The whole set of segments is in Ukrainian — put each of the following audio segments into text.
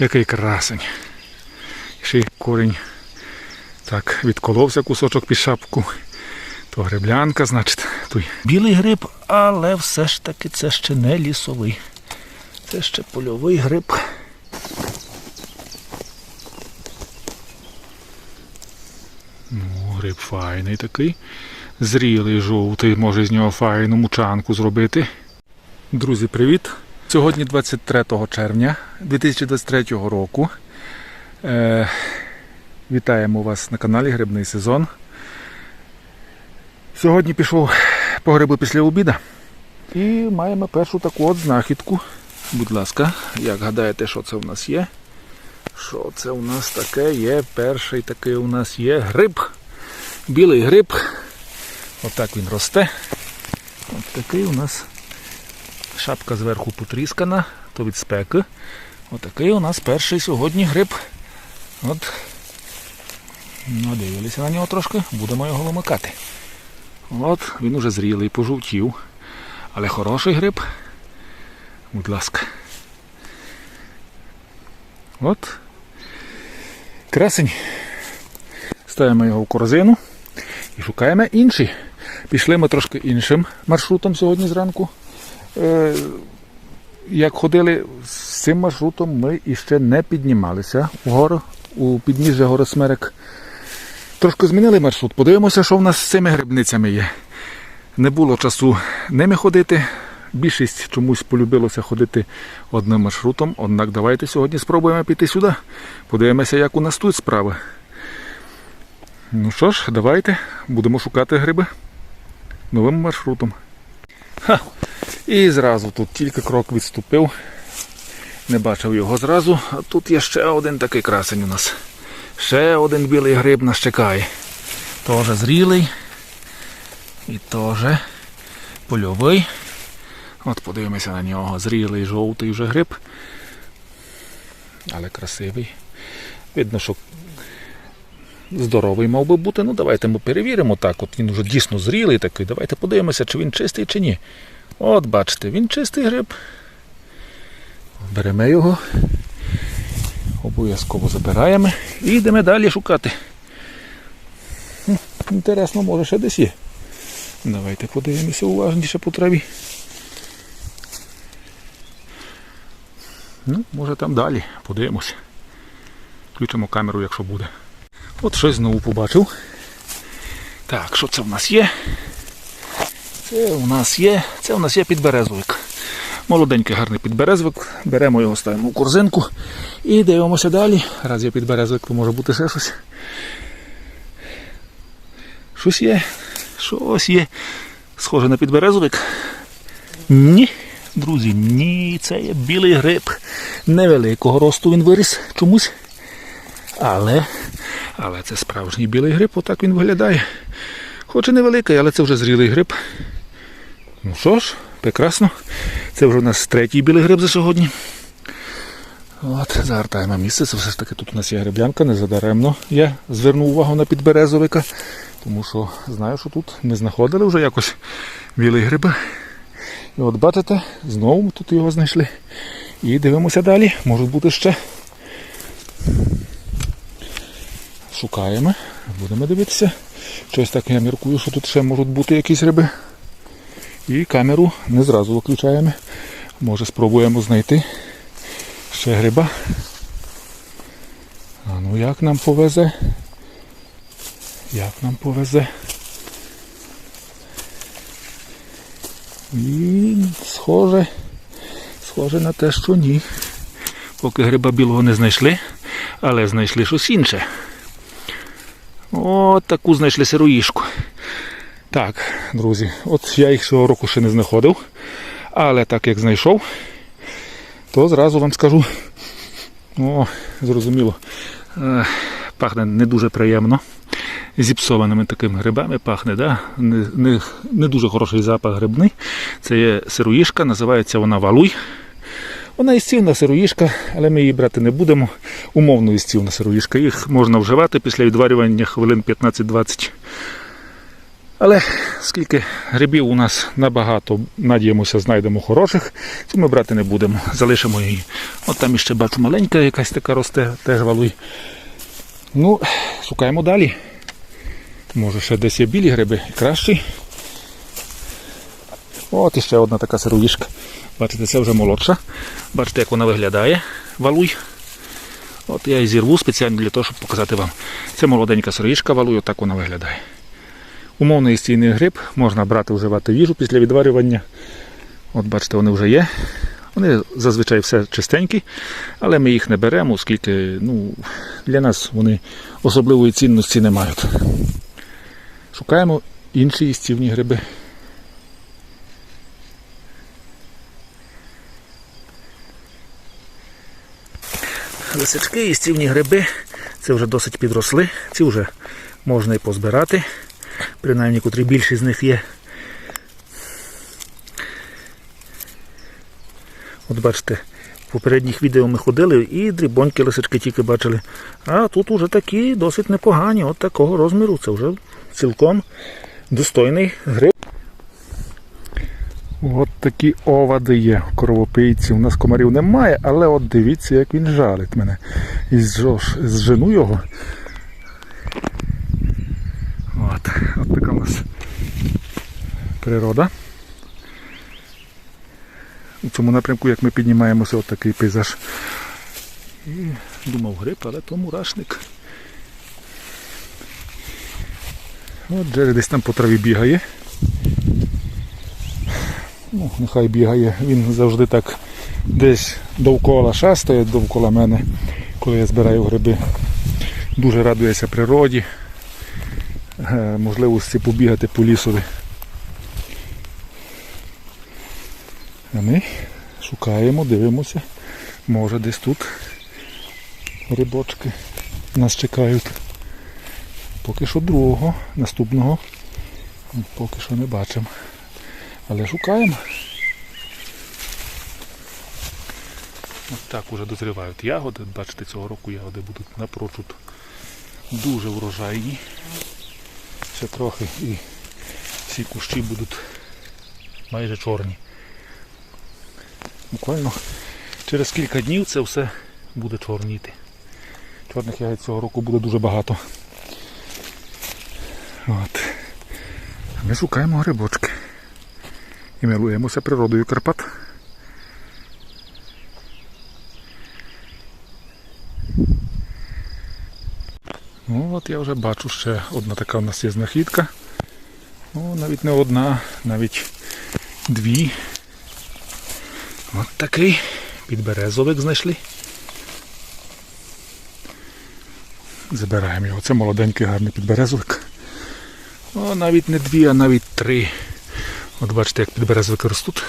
Який красень. Ще й корінь так відколовся кусочок під шапку. То греблянка, значить, той білий гриб, але все ж таки це ще не лісовий. Це ще польовий гриб. Ну, гриб файний такий. Зрілий, жовтий, може з нього файну мучанку зробити. Друзі, привіт! Сьогодні 23 червня 2023 року. Е, вітаємо вас на каналі Грибний сезон. Сьогодні пішов по гриби після обіда. І маємо першу таку от знахідку. Будь ласка, як гадаєте, що це у нас є? Що це у нас таке є? Перший такий у нас є гриб. Білий гриб. Отак він росте. От такий у нас шапка зверху потріскана, то від спеки. Отакий у нас перший сьогодні гриб. От. Надивилися на нього трошки, будемо його вимикати. От, він уже зрілий, пожовтів. Але хороший гриб. Будь ласка. От. Красень. Ставимо його в корзину і шукаємо інший. Пішли ми трошки іншим маршрутом сьогодні зранку. Е, як ходили з цим маршрутом, ми іще не піднімалися вгору у підніжжя гори Смерек. Трошки змінили маршрут. Подивимося, що в нас з цими грибницями є. Не було часу ними ходити. Більшість чомусь полюбилося ходити одним маршрутом. Однак давайте сьогодні спробуємо піти сюди. Подивимося, як у нас тут справи. Ну що ж, давайте будемо шукати гриби новим маршрутом. Ха. І зразу тут тільки крок відступив. Не бачив його зразу, а тут є ще один такий красень у нас. Ще один білий гриб нас чекає. Теж зрілий. І теж польовий. От подивимося на нього. Зрілий жовтий вже гриб. Але красивий. Видно, що здоровий мав би бути. Ну давайте ми перевіримо так. От він вже дійсно зрілий такий. Давайте подивимося, чи він чистий, чи ні. От бачите, він чистий гриб. Беремо його. Обов'язково забираємо і йдемо далі шукати. Інтересно, може ще десь є. Давайте подивимося уважніше по траві. Ну, може там далі. Подивимося. Включимо камеру, якщо буде. От щось знову побачив. Так, що це в нас є? Це у нас є, це у нас є підберезовик. Молоденький гарний підберезовик. Беремо його, ставимо в корзинку і дивимося далі. Раз є підберезовик, то може бути ще щось. Щось є. Щось є. Схоже на підберезовик. Ні, друзі, ні, це є білий гриб. Невеликого росту він виріс чомусь. Але, але це справжній білий гриб, отак він виглядає. Хоч і невеликий, але це вже зрілий гриб. Ну що ж, прекрасно. Це вже у нас третій білий гриб за сьогодні. От, загортаємо місце. Це все ж таки тут у нас є гриблянка, не задаремно. Я звернув увагу на підберезовика, тому що знаю, що тут не знаходили вже якось білий гриб. І от бачите, знову ми тут його знайшли. І дивимося далі. Можуть бути ще. Шукаємо, будемо дивитися. Щось так я міркую, що тут ще можуть бути якісь риби. І камеру не зразу виключаємо. Може спробуємо знайти ще гриба. А ну як нам повезе? Як нам повезе? І схоже, схоже на те, що ні. Поки гриба білого не знайшли, але знайшли щось інше. От таку знайшли сироїшку. Так, друзі, от я їх цього року ще не знаходив. Але так як знайшов, то зразу вам скажу. О, зрозуміло. Е, Пахне не дуже приємно. Зіпсованими такими грибами пахне, да? не, не, не дуже хороший запах грибний. Це є сироїшка, називається вона валуй. Вона істівна сироїшка, але ми її брати не будемо. Умовно істівна сироїшка. Їх можна вживати після відварювання хвилин 15-20. Але скільки грибів у нас набагато, надіємося, знайдемо хороших, ці ми брати не будемо, залишимо її. От там іще бачу маленька якась така росте, теж валуй. Ну, шукаємо далі. Може ще десь є білі гриби кращі. От іще одна така сироїшка. Бачите, це вже молодша. Бачите, як вона виглядає. Валуй. От я її зірву спеціально для того, щоб показати вам. Це молоденька сироїшка валуй, отак вона виглядає. Умовний стійний гриб можна брати, вживати їжу після відварювання. От бачите, вони вже є. Вони зазвичай все чистенькі, але ми їх не беремо, оскільки ну, для нас вони особливої цінності не мають. Шукаємо інші їстівні гриби. Лисички, їстівні гриби, це вже досить підросли, ці вже можна і позбирати. Принаймні, котрі більші з них є. От бачите, в попередніх відео ми ходили і дрібонькі лисички тільки бачили. А тут уже такі досить непогані, от такого розміру. Це вже цілком достойний гриб. От такі овади є кровопийці. У нас комарів немає, але от дивіться, як він жалить мене. І зжену його. От, от така у нас природа. У цьому напрямку, як ми піднімаємося, от такий пейзаж. І думав гриб, але то мурашник. От Джері десь там по траві бігає. Ну, нехай бігає. Він завжди так десь довкола шастає, довкола мене, коли я збираю гриби. Дуже радується природі, можливості побігати по лісові. А ми шукаємо, дивимося. Може десь тут грибочки нас чекають. Поки що другого, наступного поки що не бачимо. Але шукаємо. От так уже дозрівають ягоди. Бачите, цього року ягоди будуть напрочуд дуже врожайні. Ще трохи і всі кущі будуть майже чорні. Буквально через кілька днів це все буде чорніти. Чорних ягід цього року буде дуже багато. От. Ми шукаємо грибочки і милуємося природою Карпат. Ну я вже бачу ще одна така у нас є знахідка. Ну, навіть не одна, навіть дві. От такий підберезовик знайшли. Забираємо його. Це молоденький гарний підберезовик. О, навіть не дві, а навіть три. От бачите, як підберезовики ростуть.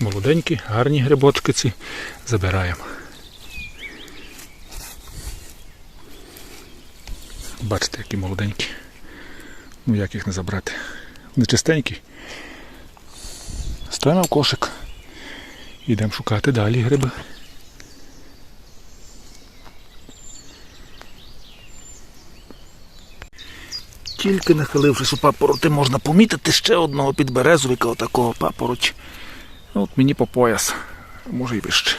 Молоденькі, гарні грибочки ці забираємо. Бачите, які молоденькі. Ну як їх не забрати? Вони чистенькі. Ставимо в кошик. Йдемо шукати далі гриби. Тільки нахилившись у папороти, можна помітити ще одного підберезовика, отакого папороч. От мені по пояс, може і вище.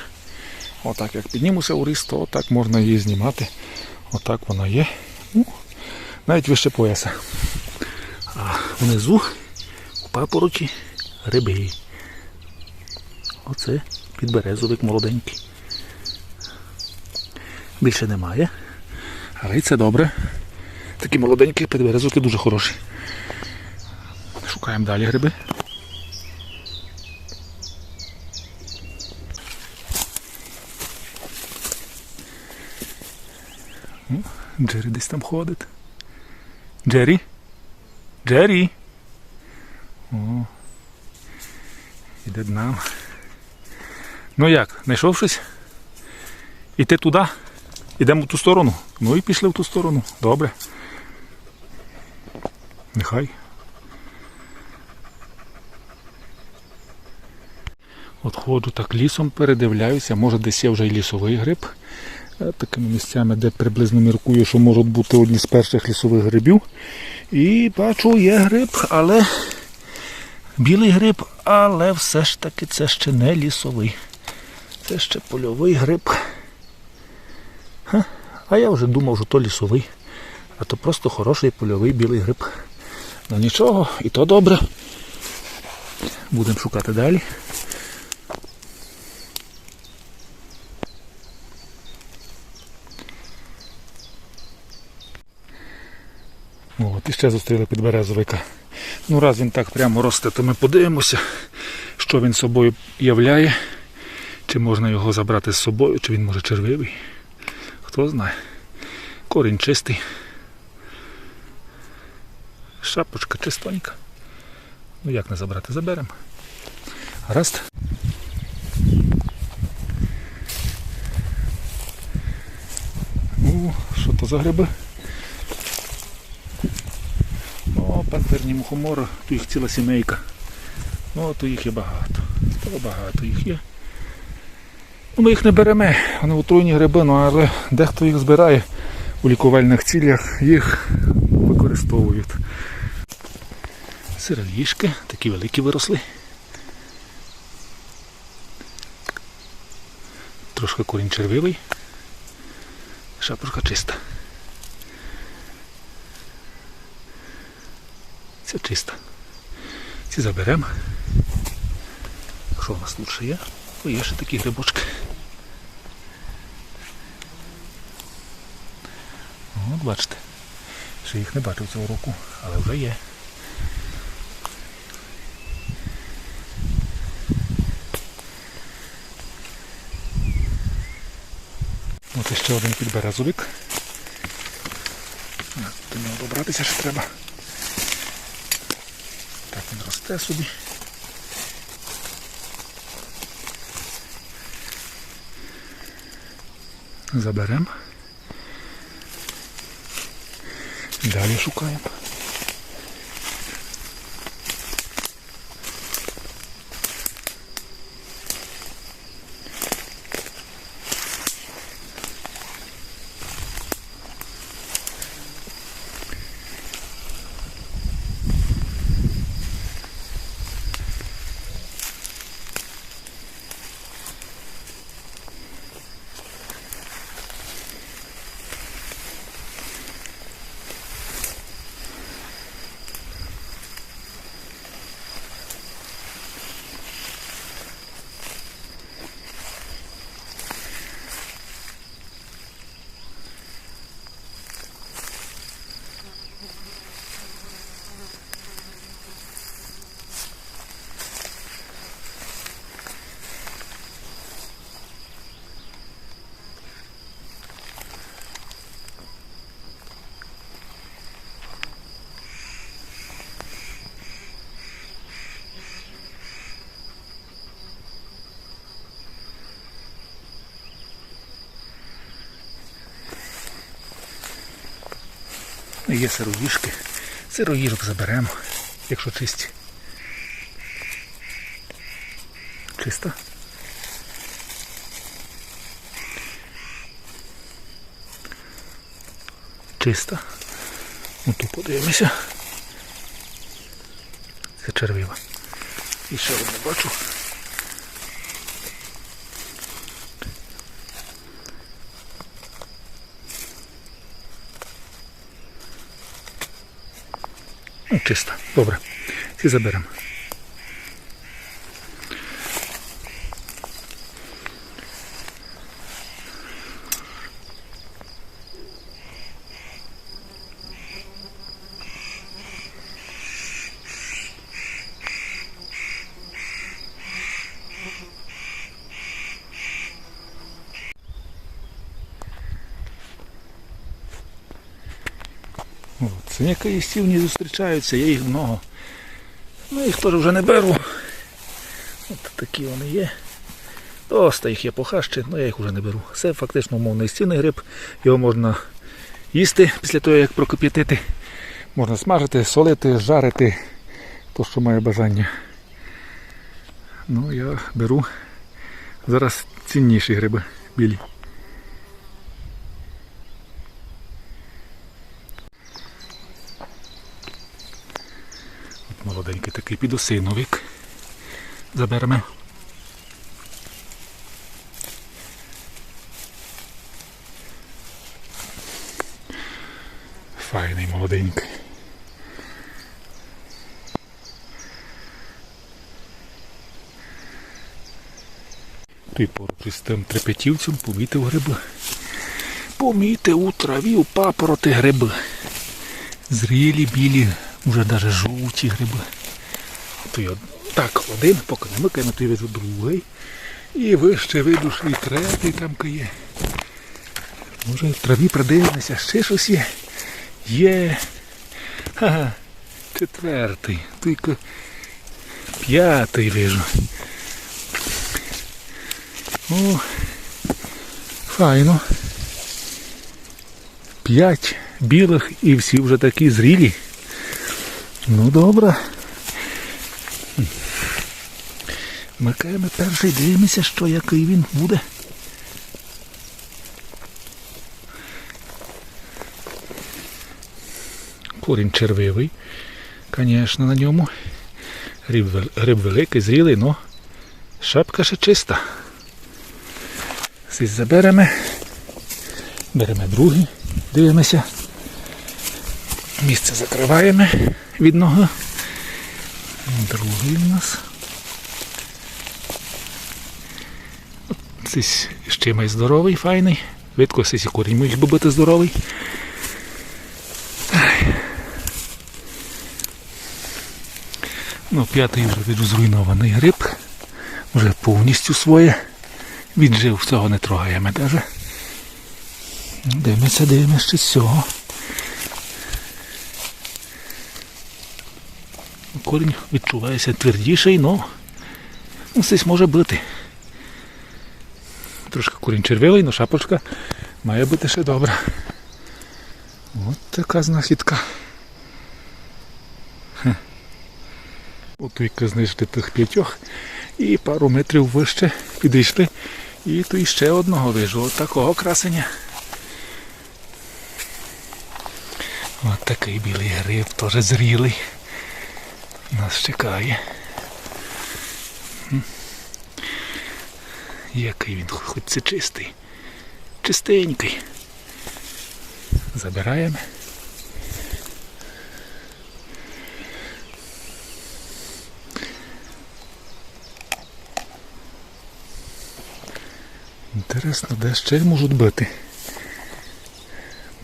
Отак як піднімуся у ріст, то отак можна її знімати. Отак вона є. Ну, навіть вище пояса. А внизу у папороті гриби. Оце підберезовик молоденький. Більше немає. Але й це добре. Такі молоденькі підберезовики дуже хороші. Шукаємо далі гриби. О, Джері десь там ходить. Джері? Джері? О. Іде до нам. Ну як, знайшов щось? Іти туди? Ідемо в ту сторону. Ну і пішли в ту сторону. Добре. Нехай. От ходжу так лісом, передивляюся, може десь є вже й лісовий гриб. Е, Такими місцями, де приблизно міркую, що можуть бути одні з перших лісових грибів. І бачу, є гриб, але білий гриб, але все ж таки це ще не лісовий. Це ще польовий гриб. А я вже думав, що то лісовий. А то просто хороший польовий білий гриб. Ну нічого, і то добре. Будемо шукати далі. От, і ще зустріли підберезовика. Ну, раз він так прямо росте, то ми подивимося, що він собою являє. Чи можна його забрати з собою, чи він може червивий. Хто знає. Корінь чистий. Шапочка чистонька. Ну як не забрати? Заберемо. Гаразд. Ну, що то за гриби? О, пантерні мухомори, тут їх ціла сімейка. Ну, то їх є багато. То багато їх є. Ну, ми їх не беремо, вони отруйні гриби, ну, але дехто їх збирає у лікувальних цілях, їх використовують. Сиралішки, такі великі виросли. Трошки корінь червивий. Шапочка чиста. Це чиста. Ці заберемо. Що у нас ще є? О, є ще такі грибочки. От бачите. Ще їх не бачив цього року, але вже є. От іще один підберезовик. А, До нього добратися ще треба. Так собі. Заберемо. Далі шукаємо. Є сироїжки. Сироїжок заберемо, якщо чисті. Чиста. Ну тут подивимося. Це червива. І ще одну бачу. Чисто. Добре. всі заберемо. От, Синяки і стівні зустрічаються, є їх много. Ну їх теж вже не беру. От такі вони є. Доста їх є похащі, але я їх вже не беру. Це фактично умовний стівний гриб. Його можна їсти після того, як прокип'ятити. Можна смажити, солити, жарити, то що має бажання. Ну, я беру зараз цінніші гриби білі. Такий підосиновик. Заберемо. Файний молоденький. Ти поруч із тим трепетівцем помітив гриби. Помітив у траві у папороти гриби. Зрілі білі, вже навіть жовті гриби. То так один, поки не микаємо, то я вижу другий. І вище виду, і третій там є. Може в траві придивимося, ще щось є. Є. Ага. Четвертий. Тільки п'ятий вижу. О, файно. П'ять білих і всі вже такі зрілі. Ну добре. Микаємо перший, дивимося, що який він буде. Корінь червивий, звісно, на ньому. Вел- гриб великий, зрілий, але шапка ще чиста. Всі заберемо. Беремо другий, дивимося. Місце закриваємо від ноги. Другий у нас. Цей ще май здоровий, файний. Видко сисі корінь міг би бути здоровий. Ну, п'ятий вже віду зруйнований гриб. Вже повністю своє. Віджив, всього не трогаємо даже. Дивимося, дивимося ще з цього. Корінь відчувається твердіший, але ну, щось може бути. Трошки корінь червивий, але шапочка має бути ще добра. От така знахідка. Хе. От тільки знайшли тих п'ятьох і пару метрів вище підійшли. І то ще одного вижу. От такого красення. От такий білий гриб, теж зрілий. Нас чекає. Який він, хоч це чистий. Чистенький. Забираємо. Інтересно, де ще можуть бути?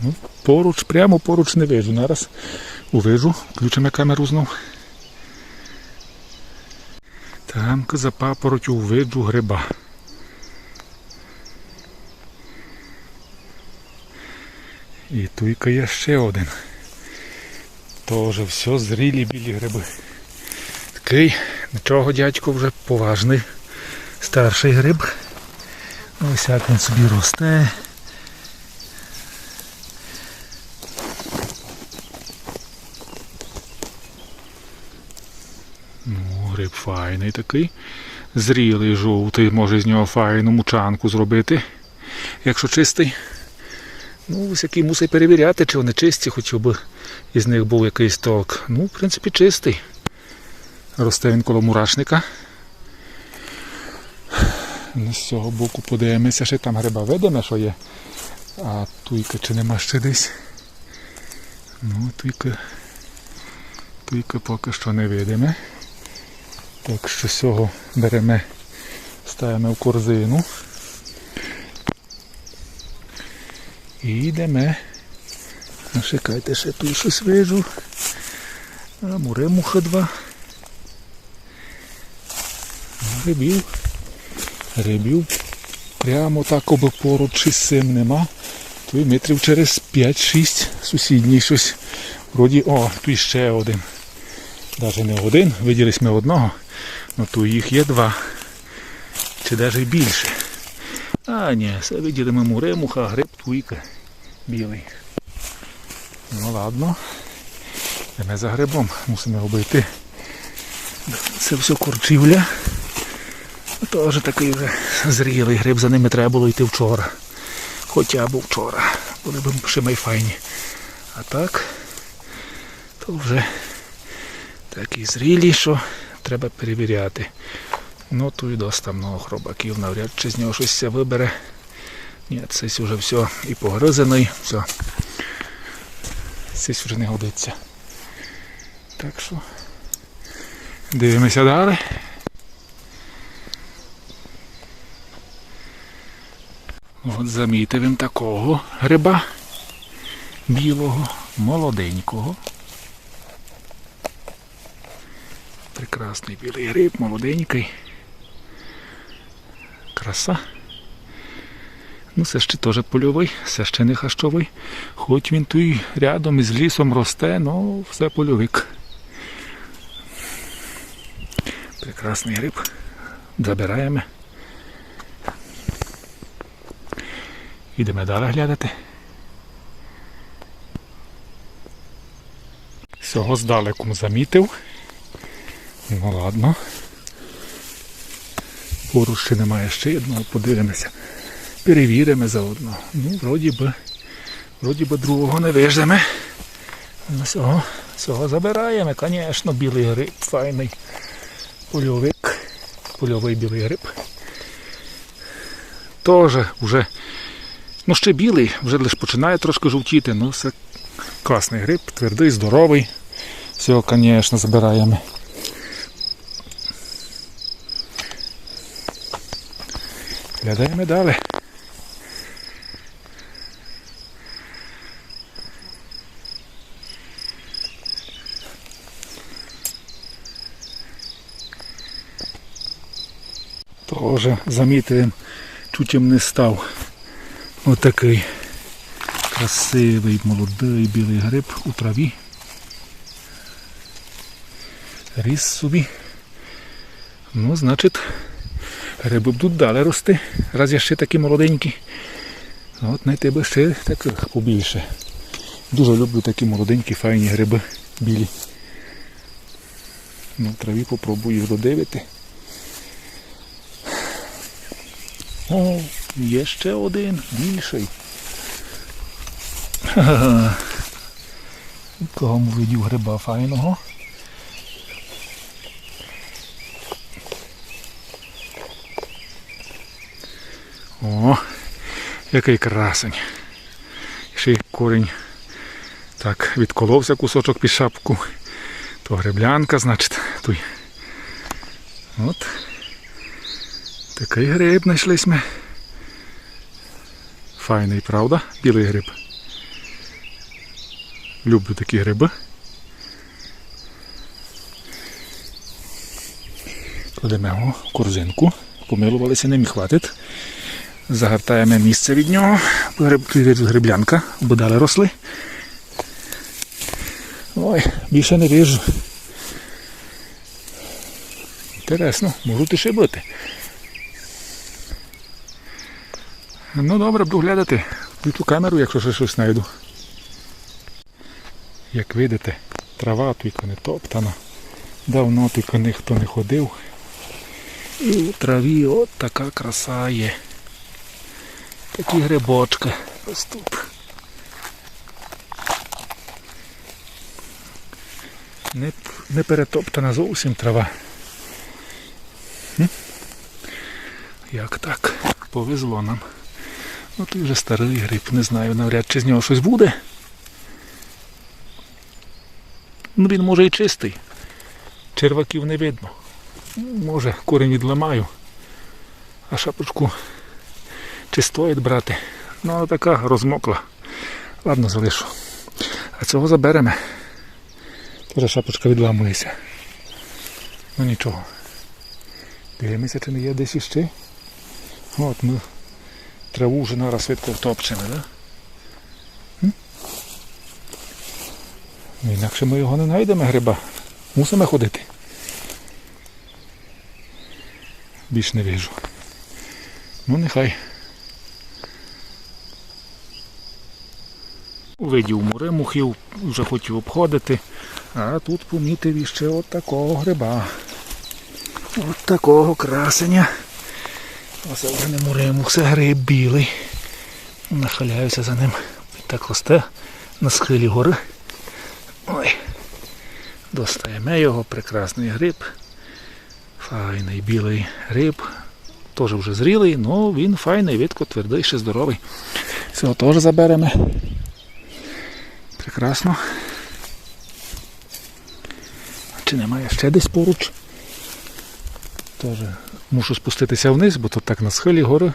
Ну, поруч, прямо поруч не вижу. Зараз увижу, включимо камеру знов. Там за папоротю виджу гриба. І туйка є ще один. Теж все зрілі білі гриби. Такий, нічого дядько вже поважний. Старший гриб. Ось як він собі росте. Ну, гриб файний такий. Зрілий жовтий, може з нього файну мучанку зробити, якщо чистий. Ну, ось який мусить перевіряти, чи вони чисті, хоча б із них був якийсь толк. Ну, в принципі, чистий. Росте він коло мурашника. Ну, з цього боку подивимося, ще там гриба видимо, що є. А туйка чи нема ще десь. Ну, туйка, туйка поки що не видиме. Так що цього беремо, ставимо в корзину. І йдемо. Ну, ще тут щось вижу. А муремуха два. Грибів. Грибів прямо так оби поруч із цим нема. Й метрів через 5-6 сусідній щось. Вроді, о, тут ще один. Навіть не один, виділись ми одного, але тут їх є два. Чи навіть більше. А, ні, це виділимо муремуха, гриб туйка білий. Ну ладно. Йдемо за грибом, мусимо обійти. Це все корчівля. Теж такий вже зрілий гриб, за ними треба було йти вчора. Хоча б вчора. Були б ще майфайні. А так, то вже такі зрілі, що треба перевіряти. Ну тут досить много хробаків, навряд чи з нього щось вибере. Ні, це вже все і погризаний, все. Це вже не годиться. Так що дивимося далі. От замітив він такого гриба білого, молоденького. Прекрасний білий гриб, молоденький. Краса. Ну, це ще теж польовий, це ще не хащовий. Хоч він тут рядом із лісом росте, ну все польовик. Прекрасний гриб. Забираємо. Ідемо далі глядати. Всього здалеку замітив. Ну ладно. Поруч ще немає ще одного, подивимося. Перевіримо заодно. Ну, вроді би, вроді би другого не виждемо. Ну, цього, цього забираємо, звісно, білий гриб, файний. Польовик. Польовий білий гриб. Тоже вже, ну ще білий, вже лише починає трошки жовтіти, ну це класний гриб, твердий, здоровий. Всього, звісно, забираємо. Глядаємо далі. Тоже замітив, чутім не став. Отакий красивий молодий білий гриб у траві. Ріс собі. Ну, значить, гриби будуть далі рости. Раз я ще такі молоденькі. От знайти би ще таких побільше. Дуже люблю такі молоденькі, файні гриби білі. Ну, в траві попробую їх додивити. О, є ще один більший. Кого видів гриба файного. О, який красень. Ще й корінь так відколовся кусочок під шапку. То гриблянка, значить, той. От. Такий гриб знайшлись ми. Файний, правда? Білий гриб. Люблю такі гриби. Кладемо його в корзинку. Помилувалися, ним і хватить. Загортаємо місце від нього. Гриб, гриблянка, бо далі росли. Ой, більше не вижу. Інтересно, можуть і ще бути. Ну добре, буду глядати. Включу камеру, якщо ще щось знайду. Як видите, трава тільки не топтана. Давно тільки ніхто не ходив. І у траві от така краса є. Такі грибочки ростуть. Не, не перетоптана зовсім трава. Як так? Повезло нам. От і вже старий гриб, не знаю, навряд чи з нього щось буде. Ну він може і чистий. Черваків не видно. Може, корінь відламаю, а шапочку чи стоїть брати. Ну, але така розмокла. Ладно, залишу. А цього заберемо. Тоже шапочка відламується. Ну нічого. Дивимося, чи не є десь іще. От ми траву вже нараз швидко втопчемо, да? Ну, інакше ми його не знайдемо гриба. Мусимо ходити. Більш не вижу. Ну нехай. Видів муримухів, вже хотів обходити, а тут помітив іще от такого гриба. От такого красення. Оце вже не муримух, це гриб білий. Нахиляюся за ним. Так росте на схилі гори. Ой. Достаємо його, прекрасний гриб. Файний білий гриб. Теж вже зрілий, але він файний, видко, твердий, ще здоровий. Цього теж заберемо. Прекрасно. Чи немає ще десь поруч? Теж мушу спуститися вниз, бо тут так на схилі гори.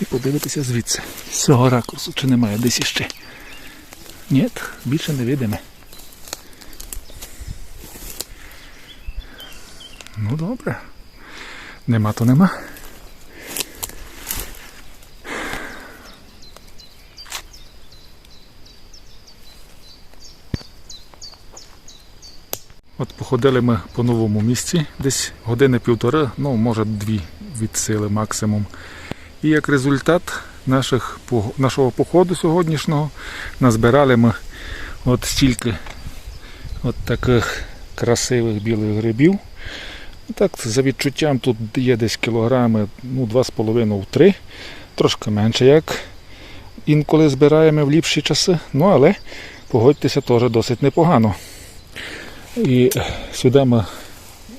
І подивитися звідси. З цього ракурсу, чи немає десь іще. Ні, більше не видиме. Ну добре. Нема то нема. От походили ми по новому місці, десь години півтори, ну може дві від сили максимум. І як результат наших, нашого походу сьогоднішнього назбирали ми от стільки от таких красивих білих грибів. Так, за відчуттям тут є десь кілограми ну, 2,5-3, трошки менше, як інколи збираємо в ліпші часи. Ну, але погодьтеся, теж досить непогано. І сюди ми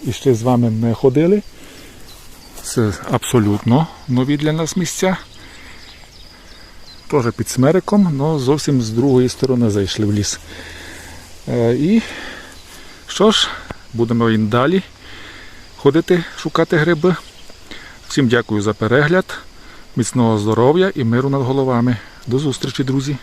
іще з вами не ходили. Це абсолютно нові для нас місця. Теж під смериком, але зовсім з другої сторони зайшли в ліс. Е, І що ж, будемо і далі ходити, шукати гриби. Всім дякую за перегляд, міцного здоров'я і миру над головами. До зустрічі, друзі!